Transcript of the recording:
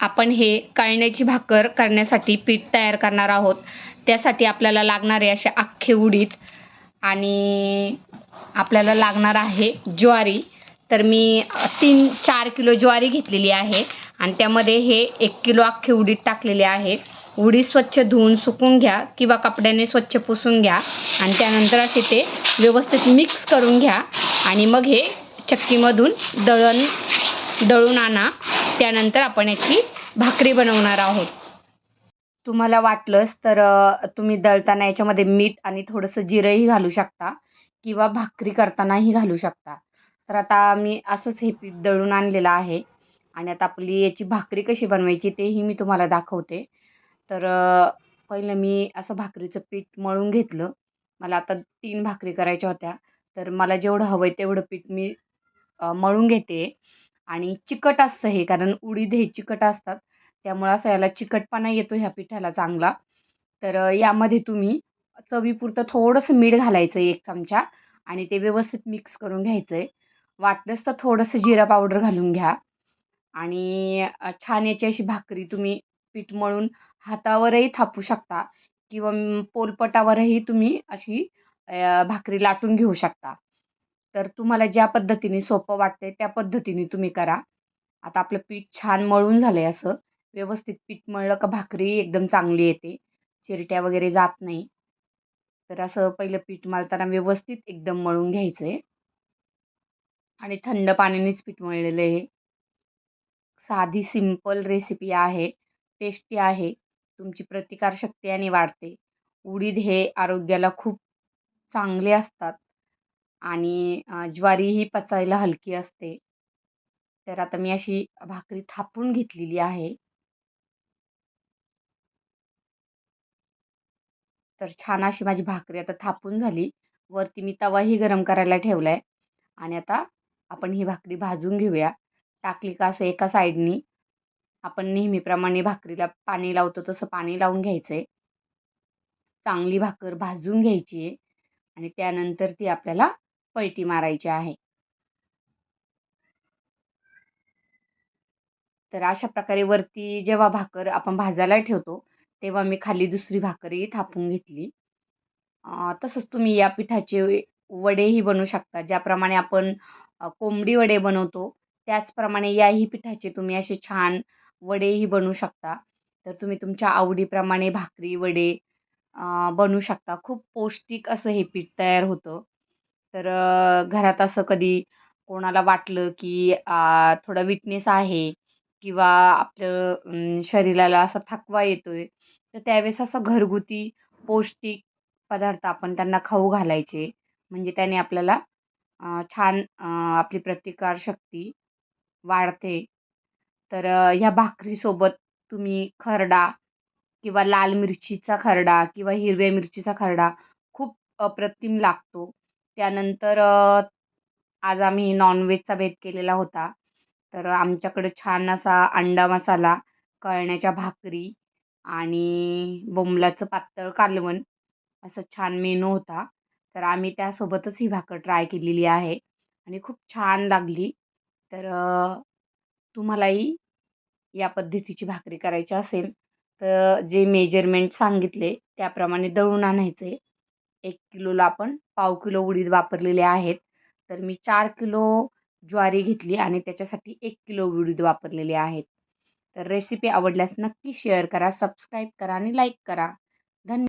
आपण हे काळण्याची भाकर करण्यासाठी पीठ तयार करणार आहोत. त्यासाठी आपल्याला लागणारे असे अख्खे उडीद आणि आपल्याला लागणार आहे ज्वारी. तर मी तीन चार किलो ज्वारी घेतलेली आहे आणि त्यामध्ये हे एक किलो अख्खे उडीद टाकलेले आहे. उडीद स्वच्छ धुवून सुकून घ्या किंवा कपड्याने स्वच्छ पुसून घ्या आणि त्यानंतर असे ते व्यवस्थित मिक्स करून घ्या आणि मग हे चक्कीमधून दळण दळून आणा. त्यानंतर आपण याची भाकरी बनवणार आहोत. तुम्हाला वाटलंच तर तुम्ही दळताना याच्यामध्ये मीठ आणि थोडंसं जिरंही घालू शकता किंवा भाकरी करतानाही घालू शकता. तर आता मी असंच हे पीठ दळून आणलेलं आहे आणि आता आपली याची भाकरी कशी बनवायची तेही मी तुम्हाला दाखवते. तर पहिलं मी असं भाकरीचं पीठ मळून घेतलं. मला आता तीन भाकरी करायच्या होत्या. तर मला जेवढं हवं आहे तेवढं पीठ मी मळून घेते. आणि चिकट असतं हे कारण उडीद हे चिकट असतात. त्यामुळं असं याला चिकटपणा येतो ह्या पिठाला चांगला. तर यामध्ये तुम्ही चवीपुरतं थोडंसं मीठ घालायचं आहे एक चमचा आणि ते व्यवस्थित मिक्स करून घ्यायचं आहे वाटलंच तर थोडंसं जिरा पावडर घालून घ्या. आणि छान याची अशी भाकरी तुम्ही पीठ मळून हातावरही थापू शकता किंवा पोलपटावरही तुम्ही अशी भाकरी लाटून घेऊ शकता. तर तुम्हाला ज्या पद्धतीने सोपं वाटते त्या पद्धतीने तुम्ही करा. आता आपलं पीठ छान मळून झालं आहे असं. व्यवस्थित पीठ मळलं का भाकरी एकदम चांगली येते. चिरट्या वगैरे जात नाही. तर असं पहिलं पीठ मळताना व्यवस्थित एकदम मळून घ्यायचं आहे आणि थंड पाण्यानेच पीठ मळलेलं आहे. साधी सिंपल रेसिपी आहे. टेस्टी आहे. तुमची प्रतिकारशक्ती आणि वाढते. उडीद हे आरोग्याला खूप चांगले असतात. आणि ज्वारी ही पचायला हलकी असते. तर आता मी अशी भाकरी थापून घेतलेली आहे. तर छान अशी माझी भाकरी आता थापून झाली. वरती मी तवाही गरम करायला ठेवला आहे आणि आता आपण ही भाकरी भाजून घेऊया. टाकली का असं एका साईडनी. आपण नेहमीप्रमाणे भाकरीला पाणी लावतो तसं पाणी लावून घ्यायचं आहे चांगली भाकर भाजून घ्यायची आहे. आणि त्यानंतर ती आपल्याला पलटी मारायची आहे. तर अशा प्रकारे वरती जेव्हा भाकर आपण भाजायला ठेवतो तेव्हा मी खाली दुसरी भाकरही थापून घेतली. तसंच तुम्ही या पिठाचे वडेही बनवू शकता ज्याप्रमाणे आपण कोंबडी वडे बनवतो त्याचप्रमाणे याही पिठाचे तुम्ही असे छान वडेही बनवू शकता. तर तुम्ही तुमच्या आवडीप्रमाणे भाकरी वडे बनवू शकता. खूप पौष्टिक असं हे पीठ तयार होतं. तर घरात असं कधी कोणाला वाटलं की थोडा विटनेस आहे किंवा आपलं शरीराला असा थकवा येतो आहे तर त्यावेळेस असं घरगुती पौष्टिक पदार्थ आपण त्यांना खाऊ घालायचे. म्हणजे त्याने आपल्याला छान आपली प्रतिकारशक्ती वाढते. तर ह्या भाकरीसोबत तुम्ही खरडा किंवा लाल मिरचीचा खरडा किंवा हिरव्या मिरचीचा खरडा खूप अप्रतिम लागतो. त्यानंतर आज आम्ही नॉनव्हेजचा बेत केलेला होता. तर आमच्याकडं छान असा अंडा मसाला कळण्याच्या भाकरी आणि बोंबलाचं पातळ कालवण असं छान मेनू होता. तर आम्ही त्यासोबतच ही भाकर ट्राय केलेली आहे आणि खूप छान लागली. तर तुम्हालाही या पद्धतीची भाकरी करायची असेल तर जे मेजरमेंट सांगितले त्याप्रमाणे दळून आणायचं. आहे एक किलोला आपण पाव किलो उडीद वापरलेले आहेत. तर मी चार किलो ज्वारी घेतली आणि त्याच्यासाठी एक किलो उडीद वापरलेले आहेत. तर रेसिपी आवडल्यास नक्की शेअर करा सबस्क्राईब करा आणि लाईक करा. धन्यवाद